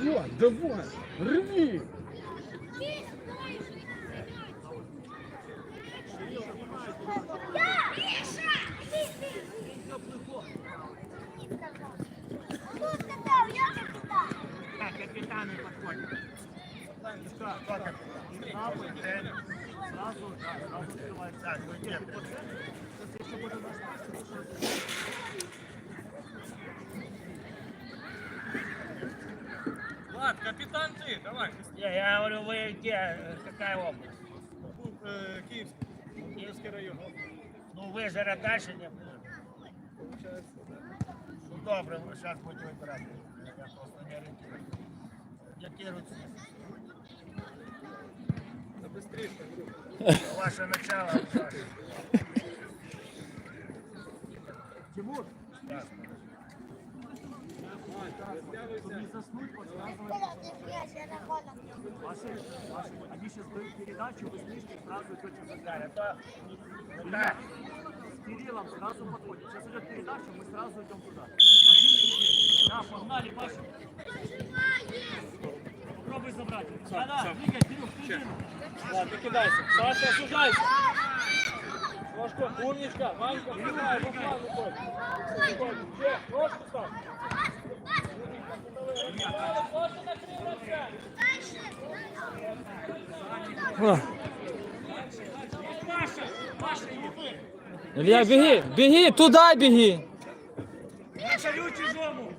О, давай, рви! Я, я говорю, вы где, э, какая область? Э, Киевский. Киевский район. Ну, вы же дальше не Ну, добре, ви зараз будете вибирати. Я просто не орієнтуюсь. Які руці? Да быстрее. Ваше начало. Ваше. Тимур? Так. Ваши, ваши, они сейчас дают передачу, вы слишком сразу идете в Болгарию. Это, да. С Кириллом сразу подходим. Сейчас идет передача, мы сразу идем туда. Один. Да, погнали, Паша. Попробуй забрать. Да, да, двигай, Кирилл, в середину. Ладно, кидайся. Саша, осуждайся. Ножку, умничка. Ванька, вбегай, по плану? Ножку ставь. Беги, беги, туда беги. Не шалю чужому.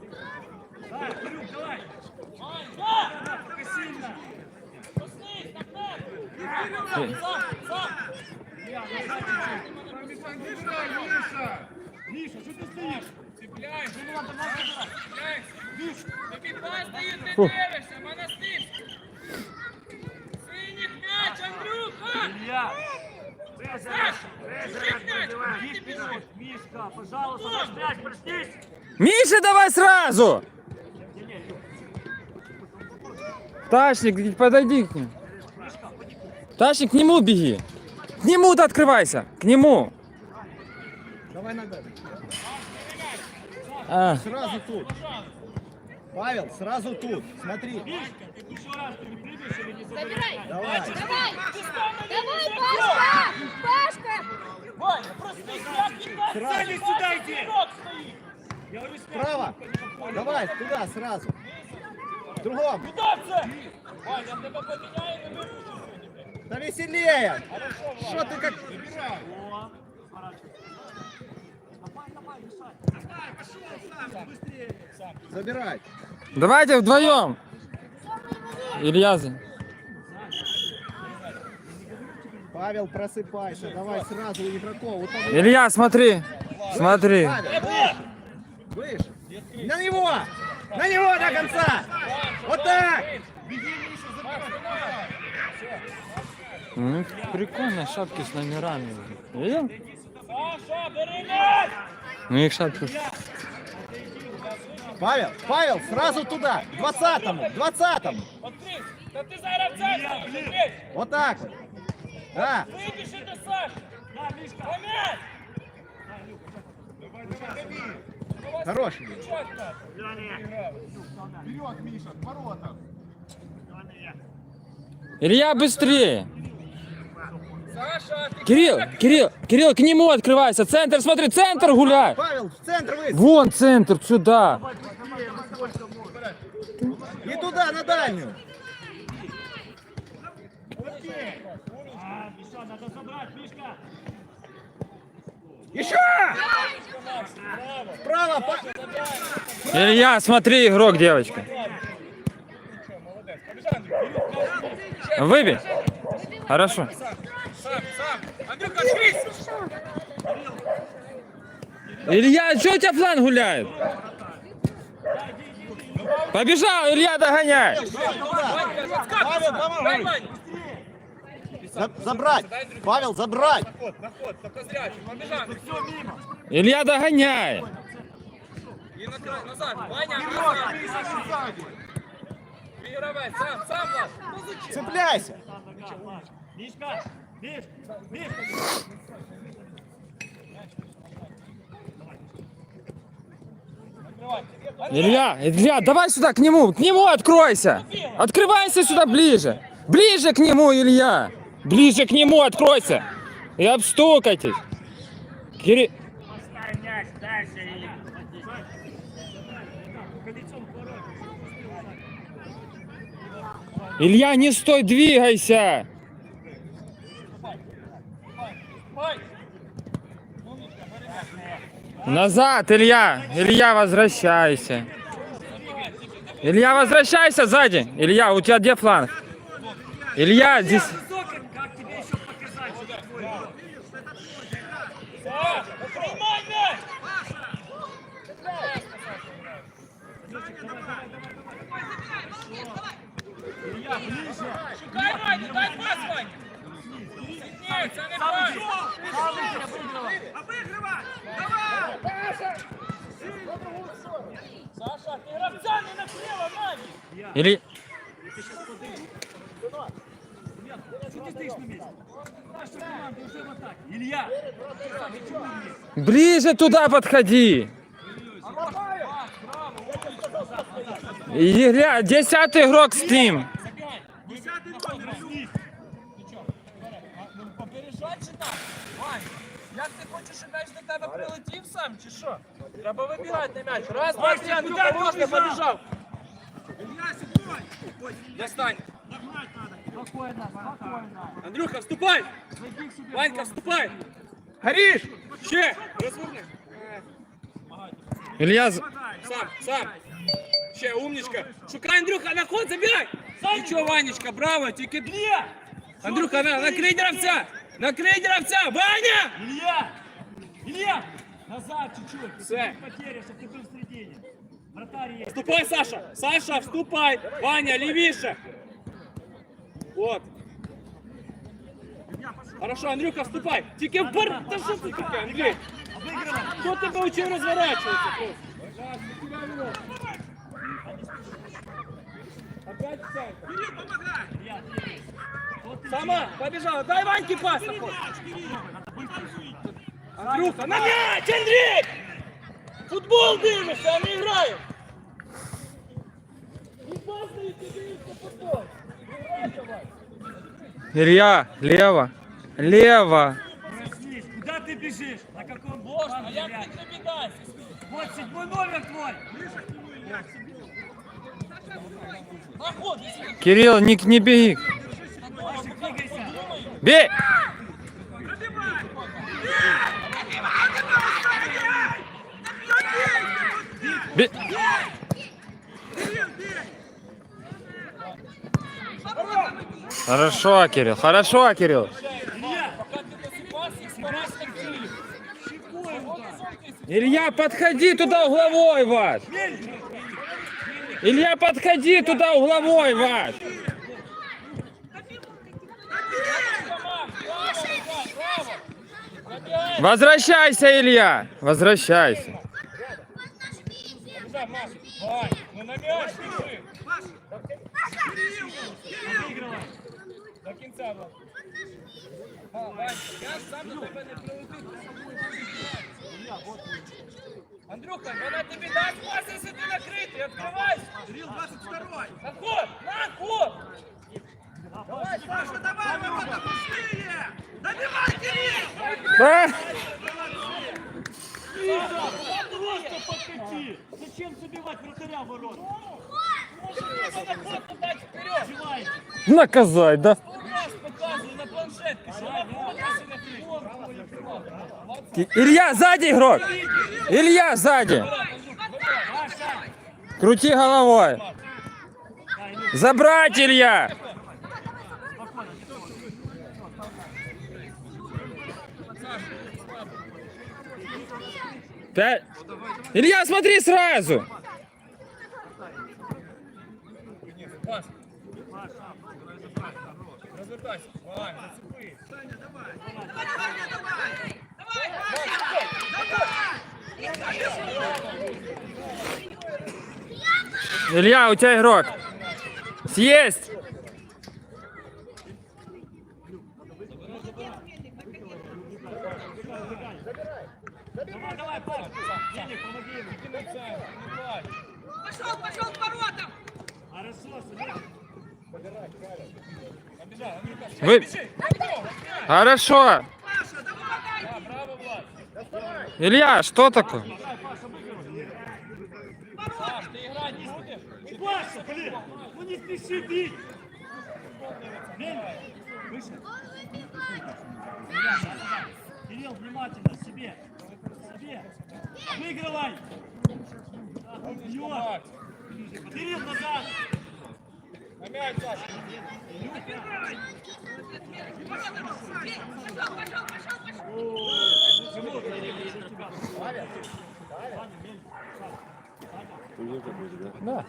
Да, Кирюк, давай. Назад чуть-чуть. Миша, что ты стоишь? Цепляй. Ну, ладно, надо забирать. Цепляй. Миша, Тобі два стоїть, ти Фу. дивишся, монастир. Синіх м'яч, Андрюха. Илья. Трезер, трезер, разбивай. Иди вперед, Мишка, пожалуйста, наш мяч, проснись. Миша, давай сразу. Не-не, Илюх, Тачник, подойди к нему. Мишка, потихоньку. Тачник, к нему беги. К нему-то открывайся. К нему. Давай ногами. А, Сразу тут. Павел, сразу тут. Смотри. Мишка, ты еще раз ты не примешь или не заберешь? Забирай. Давай. Давай! Давай, Пашка! Пашка! Ваня, проснись, як кидати? Сзади сюда иди. Ігрок стоїть. Я говорю, спят. Справа. Давай, туда, сразу. В другом. Куди це? Ваня, я тебе поміняю, не вирушиш. Да веселее. Что ты как... О, сворачивай. Давай, давай, мешай. Давай, пошел сам, быстрее. Забирай. Давайте вдвоем. Илья, за- Павел, просыпайся. Давай сразу игроков. Вот там- Илья, смотри. Смотри. Павел. Выше. На него! На него до конца! Вот так! Ну, прикольно, шапки с номерами. Видел? Саша, бери м'яч! Ну их шапки. Павел, Павел, сразу туда! к Двадцатому! Двадцатому! Отрись! Та ти зараз в центр, Андрій! Вот так вот! Да! Вибіжи до Саші! Да, Мишка. На м'яч! Хороший. был. Чітко! Вперед, Миша, к воротам. я. Илья, быстрее. Саша, ти Кирилл, Кирилл, Кирилл, к нему открывайся. Центр, смотри, центр гуляй. Павел, в центр вы! Вон центр, сюда. И туда, на дальнюю! Миша, надо забрать, Мишка. Еще! Справа! Па- Илья, смотри, игрок, девочка. Выбей. Хорошо. Илья, что у тебя фланг гуляет? Побежал, Илья, догоняй. Ванька, Павел, відскакуй! давай. Дай, Вань! За- Забрать! Павел, забрать! Наход, наход, только зрячий, побіжав! Все мимо. Илья, догоняй. І на край, назад! Илья, Илья, давай сюда, к нему, к нему откройся. Открывайся сюда ближе. Ближе к нему, Илья. Ближе к нему откройся. И обстукайтесь. Кири... Илья, не стой, двигайся. Назад, Илья. Илья, возвращайся. Илья, возвращайся сзади. Илья, у тебя где фланг? Илья, здесь... Шукай Ваню, дай пас, Ваня! Сильнее, це не пас! Саша. Илья! Ближе туда подходи. Илья, десятый игрок Steam. Попереджать чи так? Вань, як ти хочеш, щоб м'яч до тебе прилетів сам, чи що? Треба вибігати на м'яч. Раз, два, три, Андрюха, можна, побіжав. Достань. Спокойно, спокойно. Андрюха, вступай! Зайди к себе. Ванька, вступай! Горишь! Ще! Розверни. Илья, з- Сам, сам. Ще, умничка. Шукай, Андрюха, на ход, забігай! Нічого, Ванечка, браво, тільки... Илья! Андрюха, на, накрий дравця! Накрий дравця! Ваня! Илья! Илья! Назад чуть-чуть. Все. Потеря, чтобы ты был в середине. Вратарь есть. Вступай, Саша! Саша, вступай! Ваня, лівіше! Вот. Хорошо, Андрюха, вступай! Тільки в бар... Та що це таке, Андрій? Обыгрывай. Хто тебе учив розворачуватися просто? Опять в центр. Илья, ты есть. Вот ты Сама, побежала. Дай Ваньке пас. на ход. Надо быстро жить. Андрюха, на мяч, Андрей! Футбол дивишся, а не граю. Илья, лево, лево. Проснись. Куда ты бежишь? На каком Боже, а ти не бідайся? Вот седьмой номер твой. Кирилл, не, не беги. Бей! Хорошо, Кирилл, хорошо, Кирилл. Илья, подходи туда угловой, Ваш. Илья, подходи туда угловой, Ваш. Возвращайся, Илья. Возвращайся. Побежай, Маша. Вань, ну на мяч бежи. Обыгрывай. До кінця, Влад. А, Вань, я ж сам до тебе не прилетив. Андрюха, вона тобі дасть пас, якщо ти накритий, відкривайся. Кирилл 22 На ход, на ход. Давай, Саша, давай, ворота пустые! Добивай, Кирилл! Забивать вратаря ворот? Наказать, да? Илья, сзади игрок. Илья, сзади. Крути головой. Забрать, Илья. Пять. Илья, смотри сразу. Пас. Илья, у тебя игрок. Съесть. Пошел, пошел к воротам! Хорошо, Сергей. Вы... Хорошо. Илья, что такое? Ну. Кирилл, внимательно, себе. Себе. Выигрывай. А. Кирилл, назад. Да.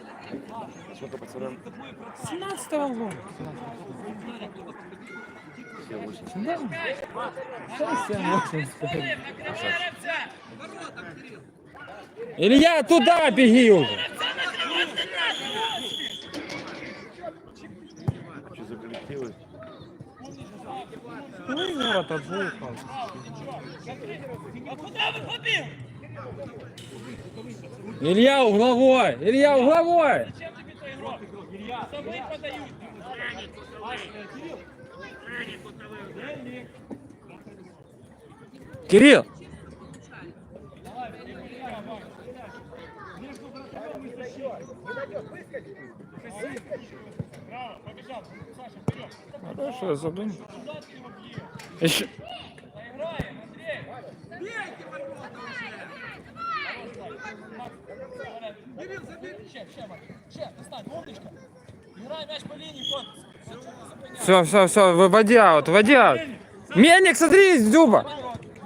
17 года. Да. Совсем очень стоит. Илья, туда беги уже. Что за коллективы? Ну, и город отжил. Илья угловой! Илья угловой! Зачем тобі той ігрок? Тобі подають. Кирилл! Побіжав. Саша, вперед. Хорошо, я задумал. Еще. Грає, Андрій. Кирил, забери. Ще, ще, Марк. Ще, достань, умничка. Грай м'яч по лінії, корпус. Все, все, все, выводи аут, выводи аут. Мельник, смотри, из Дюба.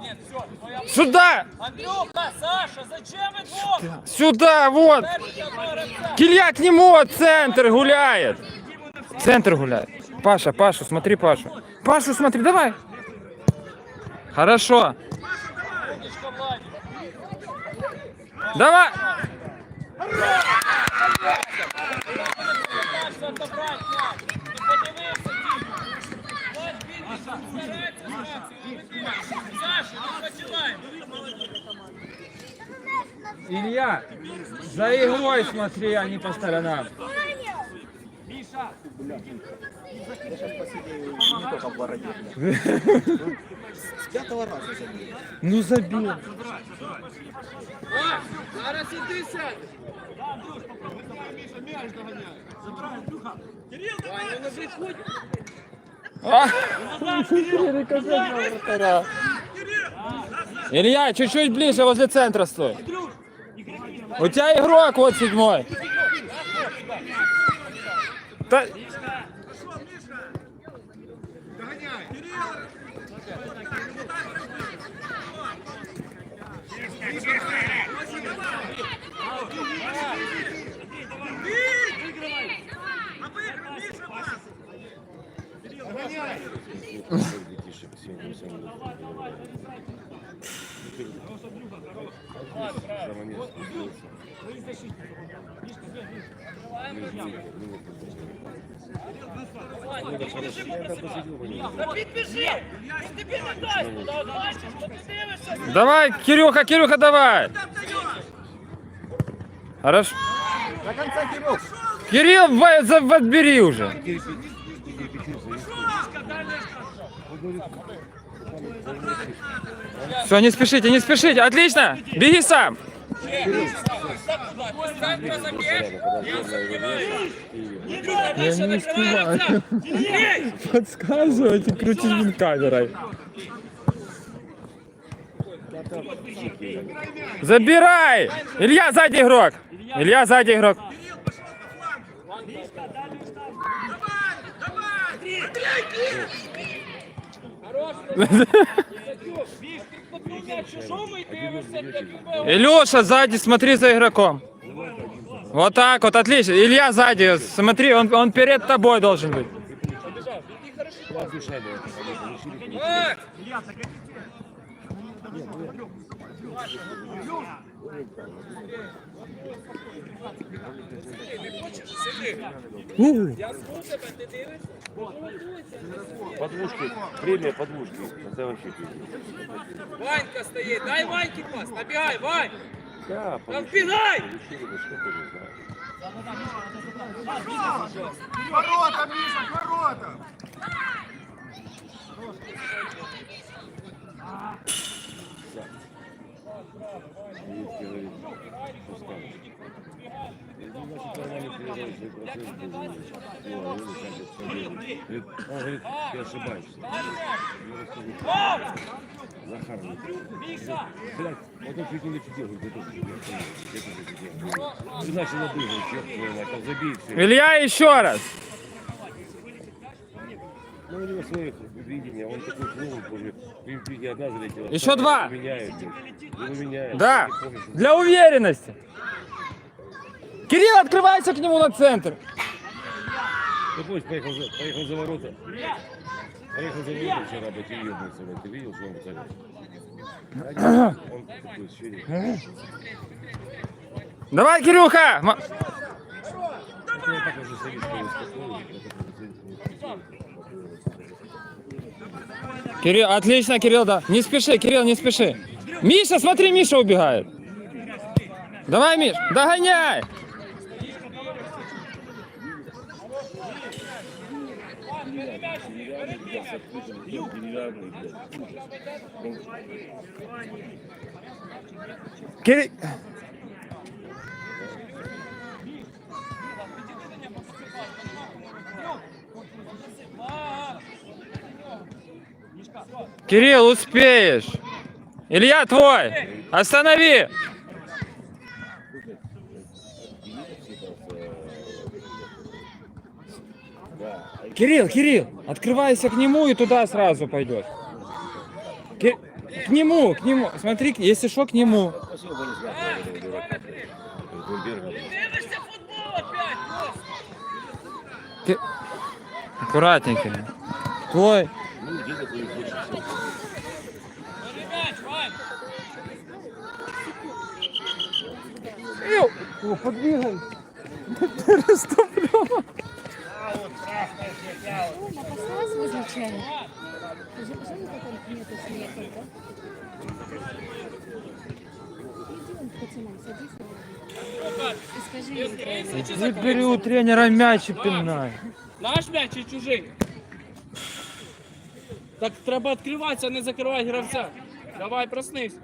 Нет, все, твоя... Сюда! Андрюха, Саша, зачем ви двох? Сюда, вот! Держите одного гравця. Килья к нему, центр гуляет! Центр гуляет. Паша, Пашу, смотри, Пашу. Пашу, смотри, давай. Хорошо. Умничка, Владик. Давай. Старайся отобрати м'яч. Ти подивився, тільки. Влад більше старається грати. Саша, не починаємо. Илья, за игрой смотри, а не по сторонам. Миша. С пятого раза забил. Ну забил. Зараз іди сядь. Да, Андрюш, попробуй с тобой, Миша, мяч догоняй. Забирай, Андрюха. Кирилл, давай. Илья, чуть-чуть ближе возле центра стой. У тебя игрок вот седьмой. Та- що ти дивишся. Давай, Кирюха, Кирюха, давай. Хорошо. До конца, Кирилл. Кирилл, отбери уже. Все, не спешите, не спешите. Отлично. Беги сам. Центра заб'єш. Я сумніваюся. Я не успеваю. Подсказывайте, крутить камерой. Забирай! Илья сзади игрок. Илья сзади игрок. Біг, ти Илюша, сзади смотри за игроком. Вот так вот, отлично. Илья сзади, смотри, он, он перед тобой должен быть. Я звук тебе, ти? Подвушки, премия подвушки. Это вообще. Ванька стоїть, дай Ваньки пас, набігай, Вань! Да, не знаю. Ворота, Миша, к воротам! Видите, говорит, пускай. Я не знаю, что нормально переводится, процесс был. О, он так вот смотрел. Говорит, Он говорит, ты ошибаешься. Я расскажу. Захар, говорит, блядь, вот он чуть не нафигел, говорит, это же я это же я. Ты начал обыгрывать, черт твою мать, там забей все. Илья, еще раз. Ну, у него своих видений, он такой клоун, боже, в виде одна залетела. Еще два. Да, для уверенности. Кирилл, открывайся к нему на центр. Ну, пусть поехал за, поехал за ворота. Поехал за ворота вчера, бы ты блядь. Ты видел, что он ощущение. Давай, Кирюха. Кирилл, отлично, Кирилл, да. Не спеши, Кирилл, не спеши. Миша, смотри, Миша убегает. Давай, Миш, догоняй. Блядь. Кирилл. Кирилл, успеешь. Илья, твой. Останови. Кирилл, Кирилл, открывайся к нему и туда сразу пойдешь. Ки- К нему, к нему. Смотри, если что, к нему. Кирилл. Твой. О, подвигай. Переступлю. Уже пожалуй, нету да? Пацанам, садись. И скажи. Выбери у тренера мяч і пинай. Наш м'яч чи чужий? Так треба відкриватися, а не закривати гравця. Давай, проснись.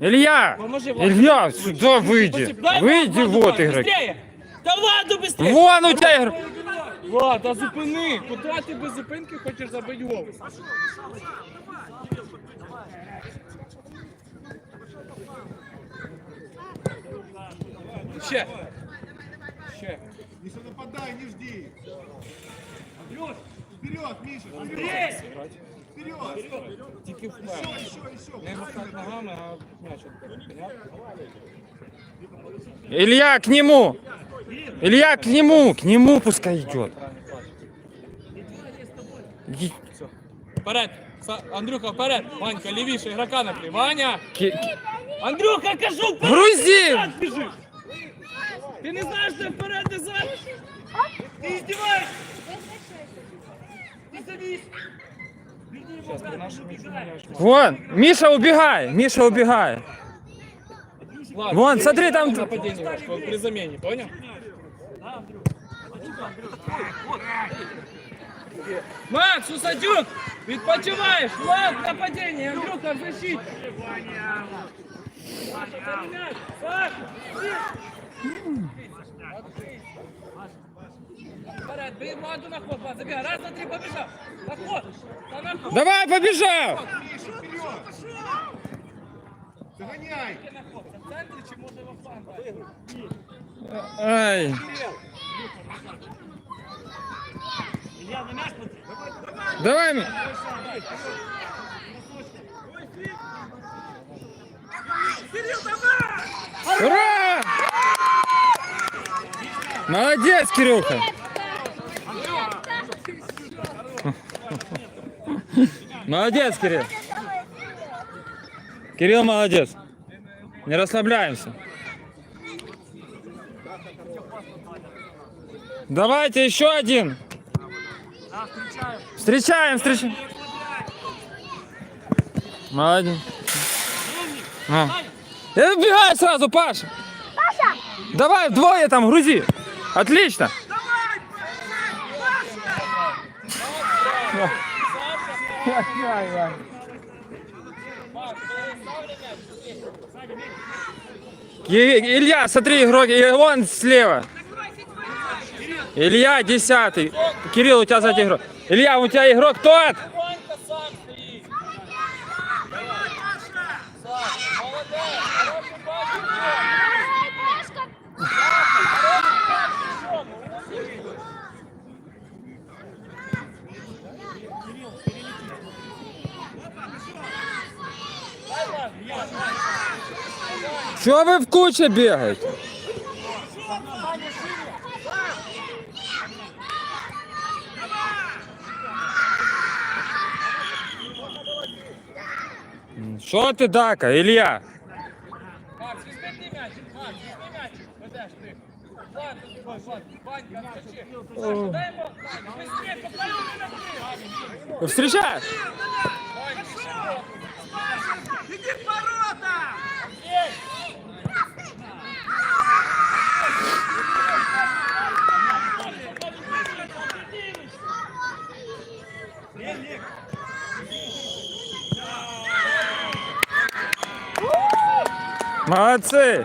Илья! Поможи, Влад. Илья, сюда выйди. Спасибо. Дай Выйди, Владу, вот игрок. быстрее! Да Владу быстрее! Вон у тебя игрок. Влад, а зупини! Куди ти без зупинки хочеш забити гол? Ще. Ще. Миша, нападай, не жди! Вперед, Миша, вперед! Вперед! Тільки вперед. Еще, еще, Не махати ногами, а м'яч? Илья, к нему. Илья, к нему. К нему пускай идет. Иди. Вперед! Са- Андрюха, вперед! Ванька, лівіше, ігрока напрій. Ваня! Ки- ки- Андрюха, кажу, вперед! Грузи! Назад біжиш! Ти не знаєш, де вперед, де зад? Ти здіваєшся! Ти садись! Сейчас при нашем мяч. Вон, Миша убегай. Миша убегай. Ладно, Вон, ты- смотри, там- Нападение ваше, он при замене, понял? Макс, Усадюк, відпочиваєш, Влад, нападение, Андрюха, в защите. Саша, поменяй, Саша, Вперед, бей Владу на ход, Влад, забегай, раз, два, три, побежал, на ход, да на ход, Давай, побежал. Ход, в центре, чи може во фланг? Ай. Давай, Ми- Ура! Молодец, Кирюха. Молодец, Кирилл. Кирилл молодец. Не расслабляемся. Давайте еще один. Встречаем, встречаем. Молодец. А. Я вбегаю сразу, Паша. Давай, вдвое там, грузи. Отлично. Илья, смотри, игрок, и вон слева. Илья, десятый. Кирилл, у тебя сзади игрок. Илья, у тебя игрок тот. Что вы в куче бегаете? Что ты, Дака, Илья? Встречаешь? Иди в ворота! Молодцы. Молодцы,